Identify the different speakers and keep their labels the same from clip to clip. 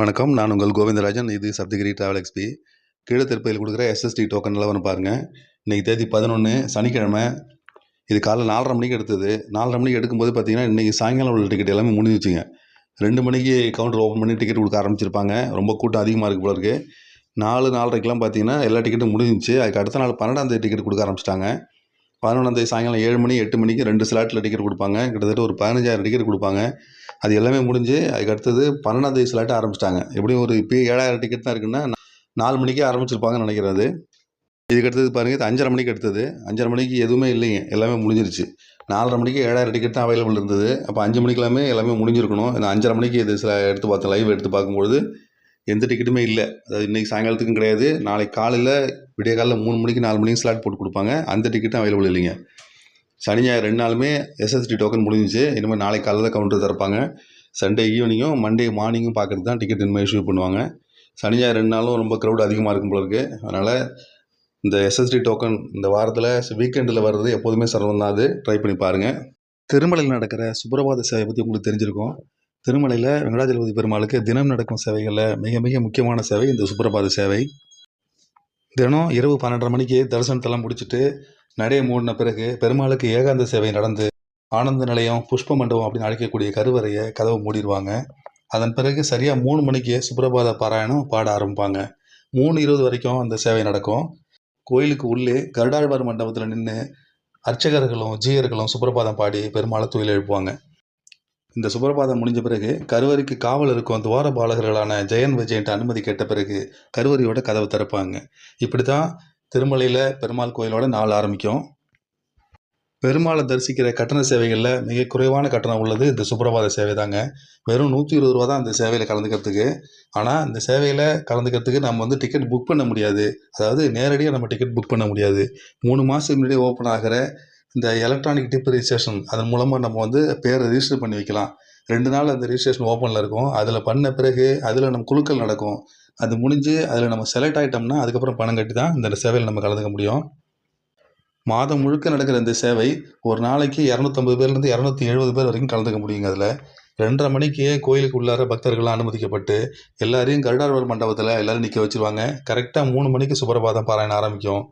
Speaker 1: வணக்கம். நான் உங்கள் கோவிந்தராஜன். இது சப்தகிரி ட்ராவல் எக்ஸ்பி கீழே திருப்பதியில் கொடுக்குற எஸ்எஸ்டி டோக்கன் வந்து பாருங்கள் இன்றைக்கி தேதி பதினொன்று சனிக்கிழமை. இது காலைல நாலரை மணிக்கு எடுத்தது. நாலரை மணிக்கு எடுக்கும்போது பார்த்தீங்கன்னா இன்றைக்கி சாயங்காலம் உள்ள டிக்கெட் எல்லாமே முடிஞ்சிச்சுங்க. ரெண்டு மணிக்கு கவுண்டர் ஓப்பன் பண்ணி டிக்கெட் கொடுக்க ஆரம்பிச்சிருப்பாங்க. ரொம்ப கூட்டம் அதிகமாக இருக்கு போல இருக்குது நாலு நாலரைக்கெலாம் பார்த்தீங்கன்னா எல்லா டிக்கெட்டும் முடிஞ்சிச்சு. அதுக்கு அடுத்த நாள் பன்னெண்டாம் தேதி டிக்கெட் கொடுக்க ஆரம்பிச்சிட்டாங்க. பதினொன்றாந்தேதி சாயங்காலம் ஏழு மணி எட்டு மணிக்கு ரெண்டு ஸ்லாட்டில் டிக்கெட் கொடுப்பாங்க. கிட்டத்தட்ட ஒரு பதினஞ்சாயிரம் டிக்கெட் கொடுப்பாங்க. அது எல்லாமே முடிஞ்சு அதுக்கு அடுத்தது பன்னெண்டாம் தேதி ஸ்லாட்டு ஆரம்பிச்சிட்டாங்க. எப்படியும் ஒரு இப்போ ஏழாயிரம் டிக்கெட் தான் இருக்குன்னா நாலு மணிக்கே ஆரம்பிச்சிருப்பாங்கன்னு நினைக்கிறது இதுக்கு அடுத்தது பாருங்கள் இது அஞ்சரை மணிக்கு எடுத்தது அஞ்சரை மணிக்கு எதுவுமே இல்லைங்க. எல்லாமே முடிஞ்சிருச்சு. நாலரை மணிக்கு ஏழாயிரம் டிக்கெட் தான் அவைலபிள் இருந்தது. அப்போ அஞ்சு மணிக்கெல்லாமே எல்லாமே முடிஞ்சிருக்கணும். இந்த அஞ்சரை மணிக்கு இது சில எடுத்து பார்த்தேன் லைவ் எடுத்து பார்க்கும்பொழுது எந்த டிக்கெட்டுமே இல்லை. அதாவது இன்றைக்கி சாயங்காலத்துக்கும் கிடையாது. நாளைக்கு காலையில் விடிய காலையில் மூணு மணிக்கு நாலு மணிக்கு ஸ்லாட் போட்டு கொடுப்பாங்க. அந்த டிக்கெட்டும் அவைலபிள் இல்லைங்க. சனி ஞாயிறு ரெண்டு நாளுமே எஸ்எஸ்டி டோக்கன் முடிஞ்சிச்சு. இனிமேல் நாளைக்கு காலையில் கவுண்டர் திறப்பாங்க. சண்டே ஈவினிங்கும் மண்டே மார்னிங்கும் பார்க்குறது தான் டிக்கெட் இனிமேல் இஷ்யூ பண்ணுவாங்க. சனி ஞாயிறு ரெண்டு நாளும் ரொம்ப க்ரௌட் அதிகமாக இருக்கும் போல இருக்குது அதனால் இந்த எஸ்எஸ்டி டோக்கன் இந்த வாரத்தில் வீக்கெண்டில் வர்றது எப்போதுமே சிரமம் தான் அது. ட்ரை பண்ணி பாருங்கள் திருமலையில் நடக்கிற சுப்பிரபாத சேவை பற்றி உங்களுக்கு தெரிஞ்சிருக்கும். திருமலையில் வெங்கடாஜலபதி பெருமாளுக்கு தினம் நடக்கும் சேவைகளில் மிக மிக முக்கியமான சேவை இந்த சுப்பிரபாத சேவை. தினம் இரவு பன்னெண்டரை மணிக்கு தரிசனத்தெல்லாம் முடிச்சுட்டு நடைய மூடின பிறகு பெருமாளுக்கு ஏகாந்த சேவை நடந்து ஆனந்த நிலையம் புஷ்ப மண்டபம் அப்படின்னு அழைக்கக்கூடிய கருவறையை கதவை மூடிடுவாங்க. அதன் பிறகு சரியாக மூணு மணிக்கு சுப்பிரபாத பாராயணம் பாட ஆரம்பிப்பாங்க. மூணு இருபது வரைக்கும் அந்த சேவை நடக்கும். கோயிலுக்கு உள்ளே கருடாழ்வார் மண்டபத்தில் நின்று அர்ச்சகர்களும் ஜீயர்களும் சுப்பிரபாதம் பாடி பெருமாளை துயில் எழுப்புவாங்க. இந்த சுப்பிரபாதம் முடிஞ்ச பிறகு கருவறைக்கு காவல் இருக்கும் துவார பாலகர்களான ஜெயன் விஜயன்ட்டு அனுமதி கேட்ட பிறகு கருவறையோட கதவை திறப்பாங்க. இப்படி தான் திருமலையில் பெருமாள் கோயிலோட நாள் ஆரம்பிக்கும். பெருமாளை தரிசிக்கிற கட்டண சேவைகளில் மிக குறைவான கட்டணம் உள்ளது இந்த சுப்பிரபாத சேவை தாங்க. வெறும் நூற்றி இருபது ரூபா தான் இந்த சேவையில் கலந்துக்கிறதுக்கு. ஆனால் இந்த சேவையில் கலந்துக்கிறதுக்கு நம்ம வந்து டிக்கெட் புக் பண்ண முடியாது. அதாவது நேரடியாக நம்ம டிக்கெட் புக் பண்ண முடியாது. மூணு மாதத்துக்கு முன்னாடி ஓப்பன் ஆகிற இந்த எலக்ட்ரானிக் டிப் ரிஜிஸ்ட்ரேஷன் அதன் மூலமாக நம்ம வந்து பேரை ரிஜிஸ்டர் பண்ணி வைக்கலாம். ரெண்டு நாள் அந்த ரிஜிஸ்ட்ரேஷன் ஓப்பனில் இருக்கும். அதில் பண்ண பிறகு அதில் நம்ம குழுக்கள் நடக்கும். அது முடிஞ்சு அதில் நம்ம செலக்ட் ஆகிட்டோம்னா அதுக்கப்புறம் பணம் கட்டி தான் இந்த சேவையில் நம்ம கலந்துக்க முடியும். மாதம் முழுக்க நடக்கிற இந்த சேவை ஒரு நாளைக்கு இரநூத்தம்பது பேர்லேருந்து இரநூத்தி எழுபது பேர் வரைக்கும் கலந்துக்க முடியுங்க அதில். ரெண்டரை மணிக்கே கோயிலுக்கு உள்ளார பக்தர்கள்லாம் அனுமதிக்கப்பட்டு எல்லாரையும் கருடார்வர் மண்டபத்தில் எல்லோரும் நிற்க வச்சுருவாங்க. கரெக்டாக மூணு மணிக்கு சுப்பிரபாதம் பாராயணம் ஆரம்பிக்கும்.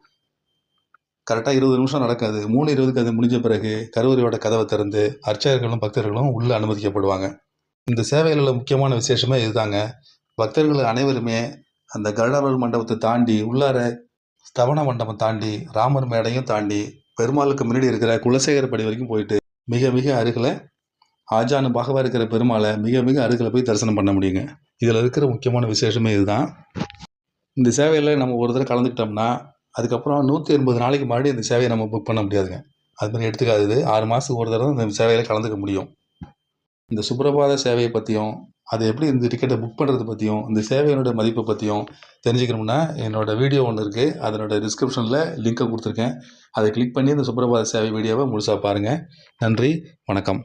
Speaker 1: கரெக்டாக இருபது நிமிஷம் நடக்காது. மூணு இருபதுக்கு அது முடிஞ்ச பிறகு கருவறையோட கதவை திறந்து அர்ச்சகர்களும் பக்தர்களும் உள்ளே அனுமதிக்கப்படுவாங்க. இந்த சேவையில் உள்ள முக்கியமான விசேஷமே இதுதாங்க. பக்தர்கள் அனைவருமே அந்த கருடாழ்வார் மண்டபத்தை தாண்டி உள்ளார ஸ்தவன மண்டபம் தாண்டி ராமர் மேடையும் தாண்டி பெருமாளுக்கு முன்னாடி இருக்கிற குலசேகரப்படி வரைக்கும் போயிட்டு மிக மிக அருகில் ஆஜானு பாகவாக இருக்கிற பெருமாளை மிக மிக அருகில் போய் தரிசனம் பண்ண முடியுங்க. இதில் இருக்கிற முக்கியமான விசேஷமே இதுதான். இந்த சேவையில் நம்ம ஒரு தடவை கலந்துக்கிட்டோம்னா அதுக்கப்புறம் நூற்றி எண்பது நாளைக்கு மறுபடியும் இந்த சேவையை நம்ம புக் பண்ண முடியாதுங்க. அது மாதிரி எடுத்துக்காது இது ஆறு மாதத்துக்கு ஒரு தடவை இந்த சேவையில் கலந்துக்க முடியும். இந்த சுப்பிரபாத சேவையை பற்றியும் அது எப்படி இந்த டிக்கெட்டை புக் பண்ணுறது பற்றியும் இந்த சேவையினோட மதிப்பை பற்றியும் தெரிஞ்சுக்கணும்னா என்னோடய வீடியோ ஒன்று இருக்குது அதனோட டிஸ்கிரிப்ஷனில் லிங்க்கை கொடுத்துருக்கேன். அதை கிளிக் பண்ணி இந்த சுப்பிரபாத சேவை வீடியோவை முழுசாக பாருங்கள் நன்றி வணக்கம்.